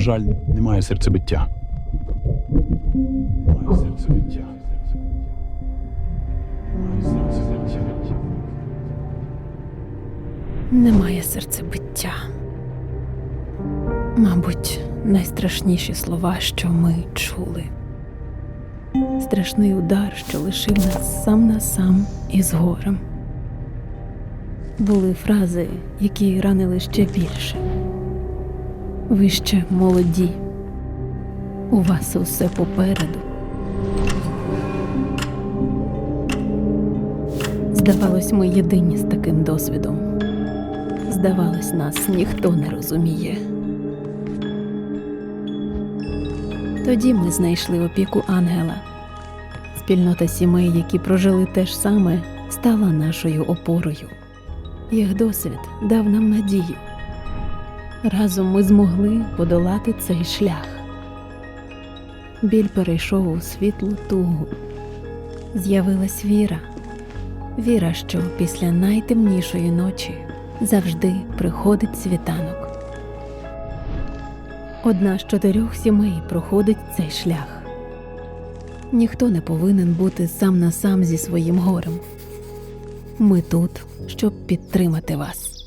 жаль, немає серцебиття. Немає серцебиття. Немає серцебиття. Немає серцебиття. Мабуть, найстрашніші слова, що ми чули. Страшний удар, що лишив нас сам на сам із горем. Були фрази, які ранили ще більше. Ви ще молоді. У вас усе попереду. Здавалось, ми єдині з таким досвідом. Здавалось, нас ніхто не розуміє. Тоді ми знайшли опіку ангела. Спільнота сімей, які прожили те ж саме, стала нашою опорою. Їх досвід дав нам надію. Разом ми змогли подолати цей шлях. Біль перейшов у світлу тугу. З'явилась віра. Віра, що після найтемнішої ночі завжди приходить світанок. Одна з чотирьох сімей проходить цей шлях. Ніхто не повинен бути сам на сам зі своїм горем. Ми тут, щоб підтримати вас.